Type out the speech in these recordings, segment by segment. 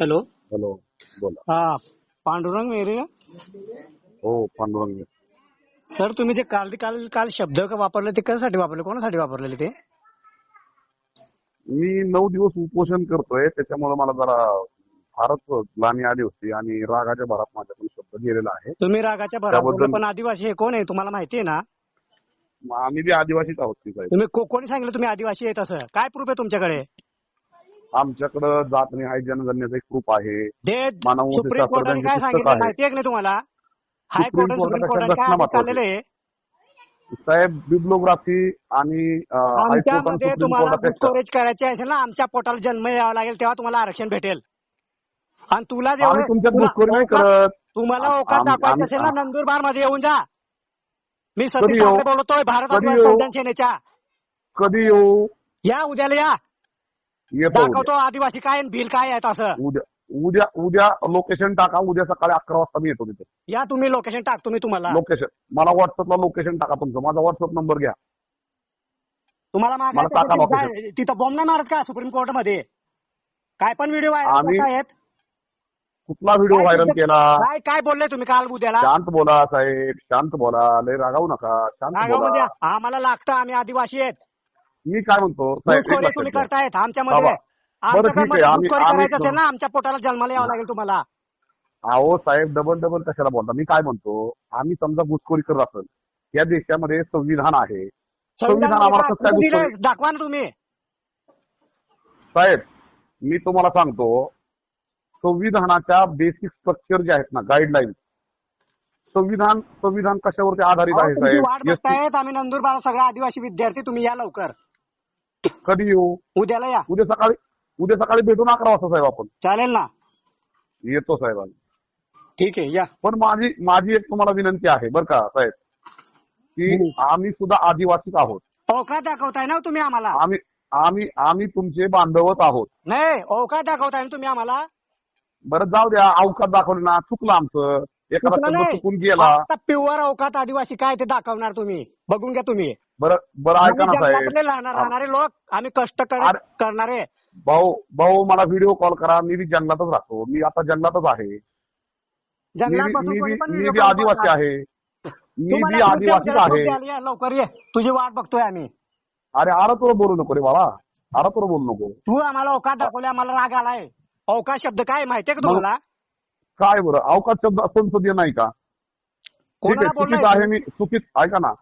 Hello. Hello बोला. हा पांडुरंग मेरे हो पांडुरंग सर तुम्ही जे काल काल काल शब्द वापरले ते कशासाठी वापरले? कोणासाठी वापरलेले ते? मी नऊ दिवस उपोषण करतोय त्याच्यामुळे मला जरा फारच ग्लानी आली होती आणि रागाच्या भरात माझ्याकडून शब्द गेलेला आहे. तुम्ही रागाच्या भरात त्याबद्दल- बोलले, पण आदिवासी हे कोण आहे? तुम्हाला माहिती आहे ना? मग आम्ही बी आदिवासीच आहोत की साहेब. तुम्ही को- कोणी सांगितलं तुम्ही आदिवासी आहेत असं काय प्रूफ आहे तुमच्याकडे? आमच्याकडं जात आणि हाय जनगणनेचा एक प्रूफ आहे. ते मानव सुप्रीम कोर्टाने काय सांगितलं आहे. माहिती आहे की नाही तुम्हाला? सुप्रीम हायकोर्ट आणि सुप्रीम कोर्टाने काय घटना आदेश काढलेले आहे? साहेब बिब्लोग्राफी आणि अं, हायकोर्ट आणि आमच्यामध्ये सुप्रीम तुम्हाला कोर्टापेक्षा स्टोरेज करायचे असेल ना आमच्या पोटाला जन्म यावा लागेल तेव्हा तुम्हाला आरक्षण भेटेल. आणि तुला आम्ही जेव्हा तुमच्या तुला घुसखोरी नाही अवकाश- करत. तुम्हाला आम- दाखवायचं आम- असेल ना नंदुरबारमध्ये येऊन जा. मी कधी सतीश येऊ? साखरे बोलतोय भारत कधी येऊ? सेनेच्या. कधी येऊ? या उद्याला या. येतो. दाखवतो आदिवासी काय आणि बिल काय आहेत असं. उद्या उद्या उद्या लोकेशन टाका उद्या सकाळी अकरा वाजता मी येतो तिथे. या तुम्ही लोकेशन टाकतो मी तुम्हाला. लोकेशन मला व्हॉट्सअपला लोकेशन टाका तुमचं. माझा व्हॉट्सअप नंबर घ्या. तुम्हाला मला टाका. काय- तिथं बॉम्ब नाही मारत का सुप्रीम कोर्टमध्ये? काय पण व्हिडिओ आम्ही- आहेत? कुठला व्हिडिओ काय व्हायरल तुमचं- केला? काय काय बोलले तुम्ही काल उद्याला? शांत बोला साहेब शांत बोला. लय रागावू नका. शांत नागावमध्ये बोला आम्हाला लागतं आम्ही आदिवासी आहेत. मी काय म्हणतो तुम्ही. करतायत? आमच्यामध्ये करायचं असेल ना आमच्या पोटाला जन्माला यावं लागेल तुम्हाला. अहो साहेब डबल डबल कशाला बोलता? मी काय म्हणतो आम्ही समजा घुसखोरी करत असेल या देशामध्ये संविधान आहे. संविधान आम्हाला काय दाखवा ना तुम्ही. साहेब मी तुम्हाला सांगतो संविधानाच्या बेसिक स्ट्रक्चर जे आहेत ना गाईडलाईन संविधान संविधान कशावरती आधारित आहे साहेब? आम्ही नंदुरबार सगळे आदिवासी विद्यार्थी तुम्ही या लवकर. कधी येऊ? उद्याला या. उद्या सकाळी उद्या सकाळी भेटून अकरा वाजता साहेब आपण. चालेल ना. येतो साहेब आम्ही. ठीक आहे या. पण माझी माझी एक तुम्हाला विनंती आहे बरं का साहेब. की आम्ही सुद्धा आदिवासीच आहोत. औकात दाखवताय ना तुम्ही आम्हाला. आम्ही आम्ही आम्ही तुमचे बांधवच आहोत. नाही औकात दाखवताय ना तुम्ही आम्हाला. बरं जाऊ द्या अवकात दाखवलं ना चुकलं आमचं. चुकून गेला. प्युअर अवकात आदिवासी काय ते दाखवणार तुम्ही? बघून घ्या तुम्ही. बरं बरं ऐका आम्ही ना साहेब. जंगलातले राहणार- लोक. आम्ही कष्ट करणारे भाऊ भाऊ मला व्हिडिओ कॉल करा. मी बी जंगलातच राहतो. मी आता जंगलातच आहे. मी बी- आदिवासी. आहे. मी बी आदिवासीच आहे. लवकर ये. तुझी वाट बघतोय आम्ही. अरे आरा तुला बोलू नको रे बाळा. आरा तुला बोलू नको. तू आम्हाला अवकात दाखवले आम्हाला राग आलाय. अवकाश शब्द काय माहितीये का तुम्हाला? काय बरं? अवकाश शब्द संसदीय नाही का? ठीक आहे चुकीचं आहे मी चुकीच ऐका ना.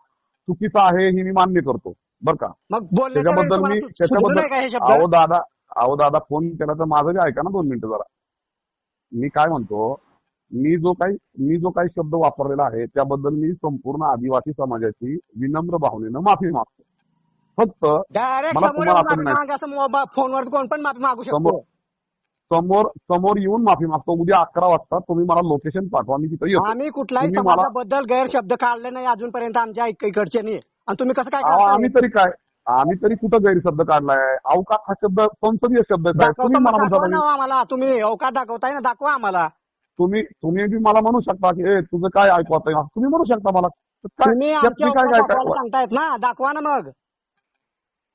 चुकीचं आहे ही मी मान्य करतो बरं का? मग त्याच्याबद्दल मी त्याच्याबद्दल अहो दादा अहो दादा फोन केला तर माझं बी ऐका ना दोन मिनिटं जरा. मी काय म्हणतो मी जो काही मी जो काही शब्द वापरलेला आहे त्याबद्दल मी संपूर्ण आदिवासी समाजाची विनम्र भावनेनं माफी मागतो. फक्त मला तुम्हाला फोनवर कोण पण माफी मागू शकतो. समोर समोर येऊन माफी मागतो. उद्या अकरा वाजता तुम्ही मला लोकेशन पाठवा. मी तिथं येतो. आम्ही तुम्ही मला- समाजाबद्दल गैरशब्द काढले नाही अजूनपर्यंत आमच्या इक- इकडच्यानी आणि तुम्ही कसं काय अहो, करताय? आम्ही तरी काय? आम्ही तरी कुठं गैरशब्द काढलाय? अवकाश हा शब्द संसदीय शब्द आहे साहेब. दाखवतो तुम्ही मग मला दाखवा म्हणता ना आम्हाला. तुम्ही अवकात दाखवताय ना दाखवा आम्हाला. तुम्ही तुम्ही बी मला म्हणू शकता की ए तुझं काय ऐकू आता? तुम्ही म्हणू शकता मला. तर काय तुम्ही त्यात आमच्या मी काय दाखवायला काय सांगतायत ना. दाखवा ना मग.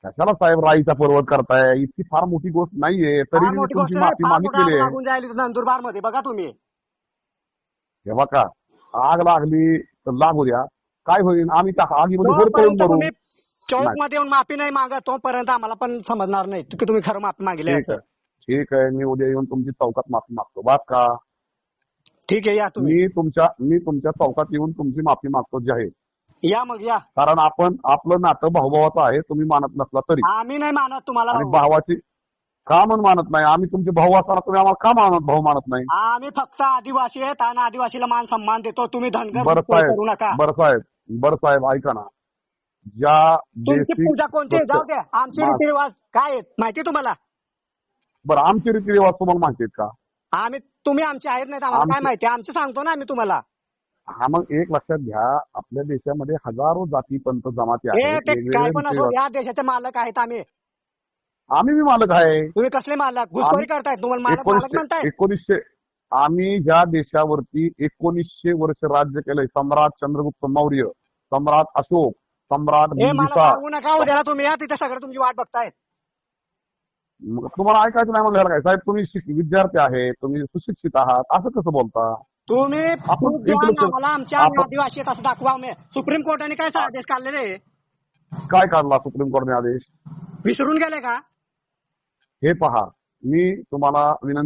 कशाला साहेब राईचा पर्वत करताय? इतकी फार मोठी गोष्ट नाहीये तरी फार मी मोठी गोष्ट तुमची नाही माफी फार मोठं मागितलेली आग आहे लागून नंदुरबारमध्ये बघा तुम्ही. हे बघा आग लागली तर लागू द्या काय होईल? आम्ही त्या आगीमध्ये होड पळून तोपर्यंत मरू तुम्ही चौक. मध्ये येऊन माफी नाही मागा तोपर्यंत आम्हाला पण समजणार नाही की तुम्ही खरं माफी मागितली ठीक आहे. ठीक आहे मी उद्या येऊन तुमची चौकात माफी मागतो. बात का? ठीक आहे या तुम्ही. मी तुमच्या मी तुमच्या चौकात येऊन तुमची माफी मागतो. जाहीर या मग या. कारण आपण आपलं नातं भाऊभावाचं आहे तुम्ही मानत नसला तरी. आम्ही नाही मानत तुम्हाला आणि भाऊ. भावाची का म्हणून मानत नाही? आम्ही तुमचे भाऊ असताना तुम्ही आम्हाला का मानत भाऊ मानत नाही? आम्ही फक्त आदिवासी आहेत आणि आदिवासीला मान सन्मान देतो. तुम्ही धनगर बरं साहेब नका. बरं साहेब बरं साहेब ऐका ना. ज्या तुमची basic पूजा कोणती आहे? जाऊ द्या. आमचे मा- रीतिरिवाज काय आहेत? माहिती तुम्हाला? बरं आमचे रीतिरिवाज तुम्हाला माहिती आहेत का? आम्ही तुम्ही आमचे आहेत नाहीत आम्हाला. काय आमचे- माहिती? आमचे सांगतो ना आम्ही तुम्हाला. हा मग एक लक्षात घ्या आपल्या देशामध्ये हजारो जाती पंत जमाती हे आहेत. ते वेगवेगळे काय पण असो रीतिरिवाज. या देशाचे मालक आहेत आम्ही. आम्ही बी मालक आहे. तुम्ही कसले मालक? घुसखोरी आम्ही- करतायत. तुम्हाला मालक मालक एकोणीसशे म्हणताय एकोणीसशे आम्ही ह्या देशावरती एकोणीसशे वर्ष राज्य केलंय सम्राट चंद्रगुप्त मौर्य सम्राट अशोक सम्राट हे मला बिंबिसार सांगू नका उद्याला तुम्ही या तिथे सगळं तुमची वाट बघतायत. मग तुम्हाला ऐकायचं नाही म्हणलं काय? साहेब तुम्ही शिक- विद्यार्थी आहे तुम्ही सुशिक्षित आहात असं कसं बोलता? तुम्ही आपण आम्हाला आमच्या आपण- आदिवासी आहेत असं दाखवा आम्ही. सुप्रीम कोर्टाने काय आदेश काढलेले काय काढला सुप्रीम कोर्टाने आदेश? विसरून गेले का? हे पहा मी तुम्हाला विनंती